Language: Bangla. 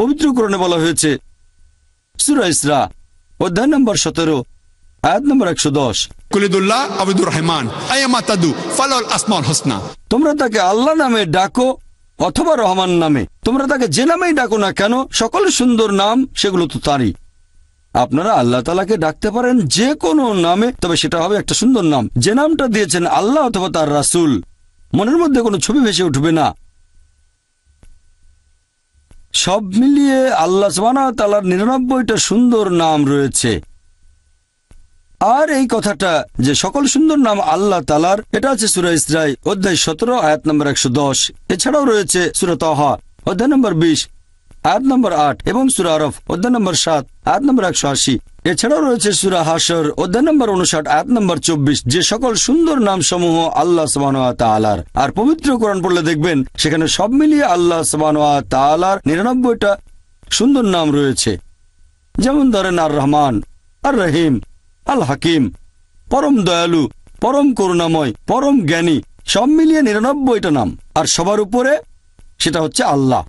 পবিত্রকরণে বলা হয়েছে সুরা ইসরা অধ্যায় নম্বর সতেরো আয়াত নম্বর একশো দশ। কুলিদুল্লাহ আবিদুর রহমান হোসনা। তোমরা তাকে আল্লাহ নামে ডাকো অথবা রহমান নামে। তোমরা তাকে যে নামেই ডাকো না কেন সকল সুন্দর নাম সেগুলো তো তারই। আপনারা আল্লাহ তালাকে ডাকতে পারেন যে কোনো নামে তবে সেটা হবে একটা সুন্দর নাম। যে নামটা দিয়েছেন আল্লাহ অথবা তার রাসুল মনের মধ্যে কোনো ছবি ভেসে উঠবে না। সব মিলিয়ে আল্লাহ তালার নিরানব্বইটা সুন্দর নাম রয়েছে। আর এই কথাটা যে সকল সুন্দর নাম আল্লাহ তালার এটা আছে সুরা ইসরাই, অধ্যায় সতেরো, আয়াত নম্বর একশো দশ। এছাড়াও রয়েছে সুরা তহা অধ্যায় নম্বর বিশ, আয়াত নম্বর আট এবং সুরা আরফ, অধ্যায় নম্বর সাত, আয়াত নম্বর একশো আশি। এছাড়াও রয়েছে সুরা হাসর অধ্যায় নম্বর উনষাট, আয়াত নম্বর চব্বিশ, যে সকল সুন্দর নাম সমূহ আল্লাহ সবানোয়া তালার আর পবিত্র কোরআন পড়লে দেখবেন, সেখানে সব মিলিয়ে আল্লাহ সবানোয়া তালার নিরানব্বইটা সুন্দর নাম রয়েছে। যেমন ধরেন আর রহমান আর রহিম আল হাকিম পরম দয়ালু, পরম করুণাময়, পরম জ্ঞানী, সব মিলিয়ে নিরানব্বইটা নাম। আর সবার উপরে সেটা হচ্ছে আল্লাহ।